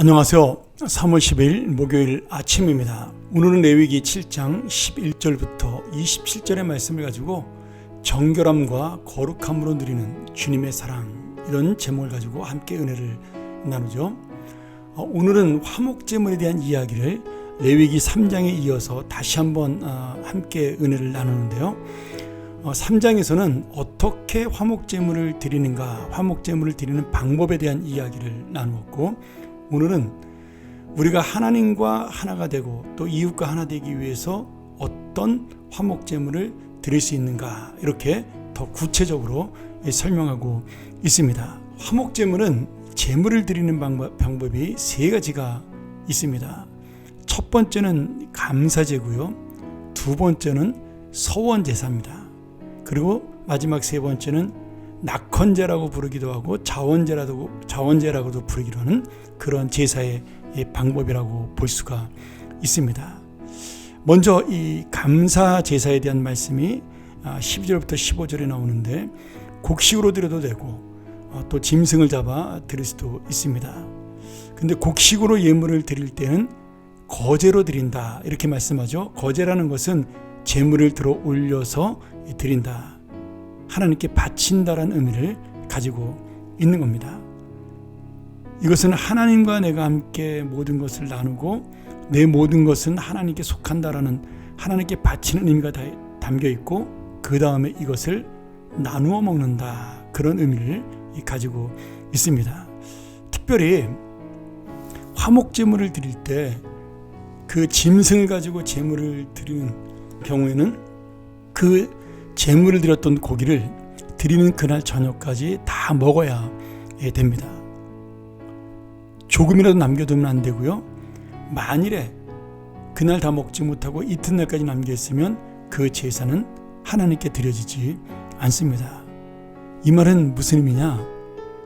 안녕하세요. 3월 10일 목요일 아침입니다. 오늘은 레위기 7장 11절부터 27절의 말씀을 가지고 정결함과 거룩함으로 누리는 주님의 사랑 이런 제목을 가지고 함께 은혜를 나누죠. 어, 오늘은 화목제물에 대한 이야기를 레위기 3장에 이어서 다시 한번 어, 함께 은혜를 나누는데요. 3장에서는 어떻게 화목제물을 드리는가, 화목제물을 드리는 방법에 대한 이야기를 나누었고 오늘은 우리가 하나님과 하나가 되고 또 이웃과 하나 되기 위해서 어떤 화목 제물을 드릴 수 있는가 이렇게 더 구체적으로 설명하고 있습니다. 화목 제물은 제물을 드리는 방법, 방법이 세 가지가 있습니다. 첫 번째는 감사제고요. 두 번째는 서원 제사입니다. 그리고 마지막 세 번째는 낙헌제라고 부르기도 하고 자원제라고 자원제라고도 부르기로 하는 그런 제사의 방법이라고 볼 수가 있습니다. 먼저 이 감사 제사에 대한 말씀이 12절부터 아, 15절에 나오는데 곡식으로 드려도 되고 어, 또 짐승을 잡아 드릴 수도 있습니다. 근데 곡식으로 예물을 드릴 때는 거제로 드린다 이렇게 말씀하죠. 거제라는 것은 제물을 들어 올려서 드린다. 하나님께 바친다라는 의미를 가지고 있는 겁니다. 이것은 하나님과 내가 함께 모든 것을 나누고 내 모든 것은 하나님께 속한다라는 하나님께 바치는 의미가 담겨 있고 그 다음에 이것을 나누어 먹는다 그런 의미를 가지고 있습니다. 특별히 화목 제물을 드릴 때 그 짐승을 가지고 제물을 드리는 경우에는 그 제물을 드렸던 고기를 드리는 그날 저녁까지 다 먹어야 됩니다. 조금이라도 남겨두면 안 되고요. 만일에 그날 다 먹지 못하고 이튿날까지 남겨있으면 그 제사는 하나님께 드려지지 않습니다. 이 말은 무슨 의미냐?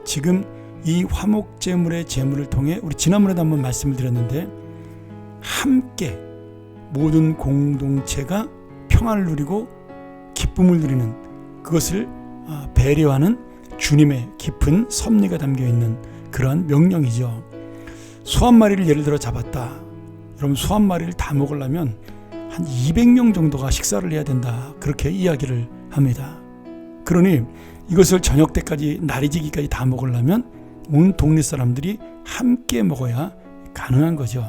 지금 이 화목제물의 제물을 통해 우리 지난번에도 한번 말씀을 드렸는데 함께 모든 공동체가 평안을 누리고 기쁨을 누리는 그것을 아, 배려하는 주님의 깊은 섭리가 담겨 있는 그러한 명령이죠. 소 한 마리를 예를 들어 잡았다. 여러분 소 한 마리를 다 먹으려면 한 200명 정도가 식사를 해야 된다. 그렇게 이야기를 합니다. 그러니 이것을 저녁 때까지 날이 지기까지 다 먹으려면 온 동네 사람들이 함께 먹어야 가능한 거죠.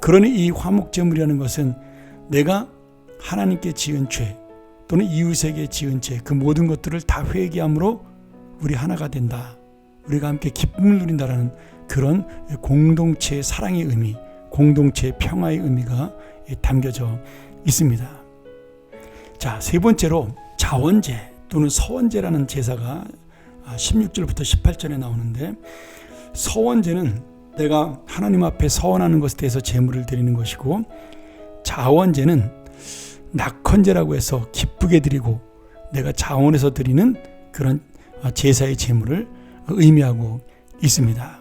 그러니 이 화목제물이라는 것은 내가 하나님께 지은 죄, 또는 이웃에게 지은 죄, 그 모든 것들을 다 회개함으로 우리 하나가 된다. 우리가 함께 기쁨을 누린다라는 그런 공동체의 사랑의 의미, 공동체의 평화의 의미가 담겨져 있습니다. 자, 세 번째로 자원제 또는 서원제라는 제사가 16절부터 18절에 나오는데 서원제는 내가 하나님 앞에 서원하는 것에 대해서 제물을 드리는 것이고 자원제는 낙헌제라고 해서 기쁘게 드리고 내가 자원해서 드리는 그런 제사의 제물을 의미하고 있습니다.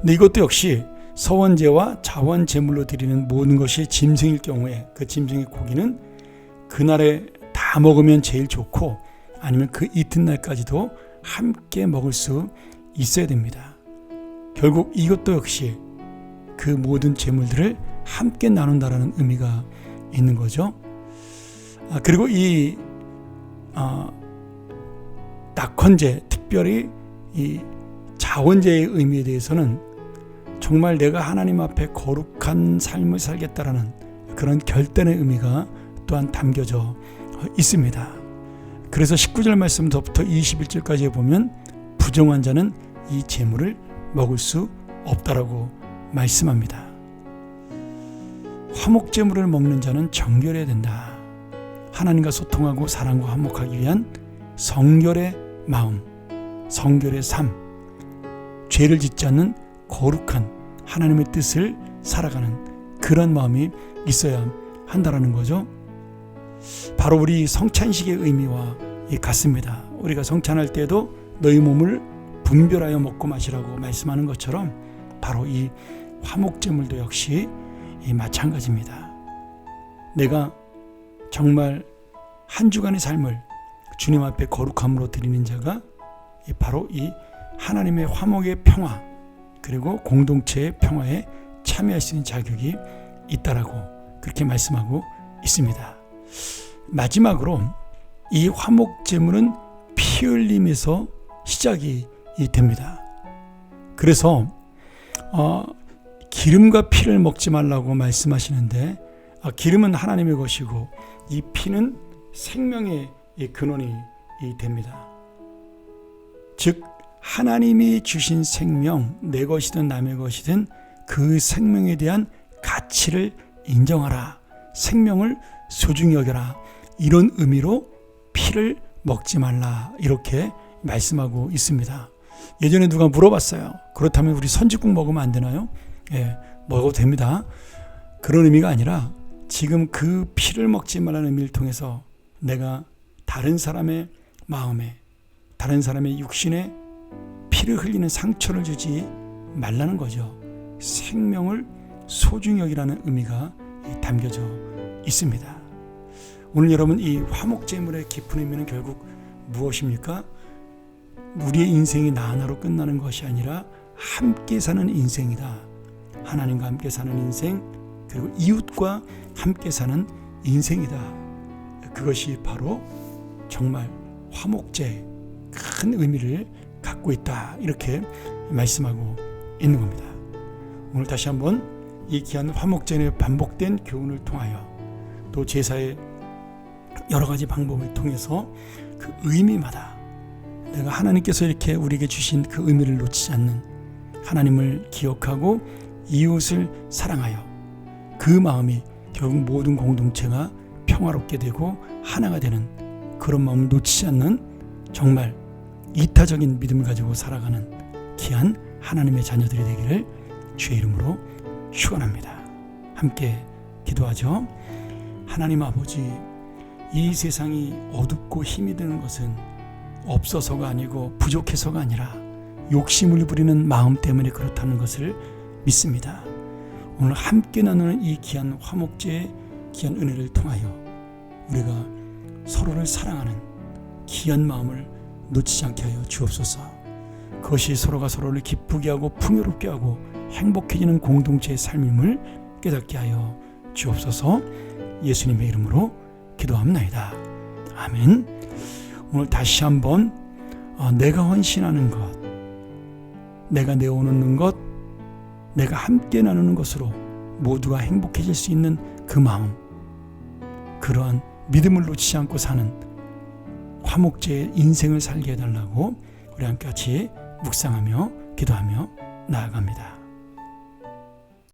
근데 이것도 역시 서원제와 자원 제물로 드리는 모든 것이 짐승일 경우에 그 짐승의 고기는 그날에 다 먹으면 제일 좋고 아니면 그 이튿날까지도 함께 먹을 수 있어야 됩니다. 결국 이것도 역시 그 모든 제물들을 함께 나눈다라는 의미가 있는 거죠. 아, 그리고 이 어, 낙헌제, 특별히 이 자원제의 의미에 대해서는 정말 내가 하나님 앞에 거룩한 삶을 살겠다라는 그런 결단의 의미가 또한 담겨져 있습니다. 그래서 19절 말씀부터 21절까지 보면 부정한 자는 이 재물을 먹을 수 없다라고 말씀합니다. 화목제물을 먹는 자는 정결해야 된다. 하나님과 소통하고 사랑과 화목하기 위한 성결의 마음, 성결의 삶, 죄를 짓지 않는 거룩한 하나님의 뜻을 살아가는 그런 마음이 있어야 한다라는 거죠. 바로 우리 성찬식의 의미와 같습니다. 우리가 성찬할 때도 너희 몸을 분별하여 먹고 마시라고 말씀하는 것처럼 바로 이 화목제물도 역시 마찬가지입니다. 내가 정말 한 주간의 삶을 주님 앞에 거룩함으로 드리는 자가 바로 이 하나님의 화목의 평화, 그리고 공동체의 평화에 참여할 수 있는 자격이 있다라고 그렇게 말씀하고 있습니다. 마지막으로 이 화목 제물은 피 흘림에서 시작이 됩니다. 그래서 어, 기름과 피를 먹지 말라고 말씀하시는데 어, 기름은 하나님의 것이고 이 피는 생명의 이 근원이 이 됩니다. 즉 하나님이 주신 생명 내 것이든 남의 것이든 그 생명에 대한 가치를 인정하라. 생명을 소중히 여겨라. 이런 의미로 피를 먹지 말라. 이렇게 말씀하고 있습니다. 예전에 누가 물어봤어요. 그렇다면 우리 선지국 먹으면 안 되나요? 예, 먹어도 됩니다. 그런 의미가 아니라 지금 그 피를 먹지 말라는 의미를 통해서 내가 다른 사람의 마음에, 다른 사람의 육신에 피를 흘리는 상처를 주지 말라는 거죠. 생명을 소중히 여기라는 의미가 담겨져 있습니다. 오늘 여러분 이 화목제물의 깊은 의미는 결국 무엇입니까? 우리의 인생이 나 하나로 끝나는 것이 아니라 함께 사는 인생이다. 하나님과 함께 사는 인생, 그리고 이웃과 함께 사는 인생이다. 그것이 바로 정말 화목제 큰 의미를 갖고 있다. 이렇게 말씀하고 있는 겁니다. 오늘 다시 한번 이 귀한 화목제의 반복된 교훈을 통하여 또 제사의 여러 가지 방법을 통해서 그 의미마다 내가 하나님께서 이렇게 우리에게 주신 그 의미를 놓치지 않는 하나님을 기억하고 이웃을 사랑하여 그 마음이 결국 모든 공동체가 평화롭게 되고 하나가 되는 그런 마음을 놓치지 않는 정말 이타적인 믿음을 가지고 살아가는 귀한 하나님의 자녀들이 되기를 주의 이름으로 축원합니다. 함께 기도하죠. 하나님 아버지, 이 세상이 어둡고 힘이 드는 것은 없어서가 아니고 부족해서가 아니라 욕심을 부리는 마음 때문에 그렇다는 것을 믿습니다. 오늘 함께 나누는 이 귀한 화목제의 귀한 은혜를 통하여 우리가 서로를 사랑하는 귀한 마음을 놓치지 않게 하여 주옵소서. 그것이 서로가 서로를 기쁘게 하고 풍요롭게 하고 행복해지는 공동체의 삶임을 깨닫게 하여 주옵소서. 예수님의 이름으로 기도합나이다. 아멘. 오늘 다시 한번 어, 내가 헌신하는 것, 내가 내어놓는 것, 내가 함께 나누는 것으로 모두가 행복해질 수 있는 그 마음, 그러한 믿음을 놓치지 않고 사는 화목제의 인생을 살게 해달라고 우리 함께 같이 묵상하며 기도하며 나아갑니다.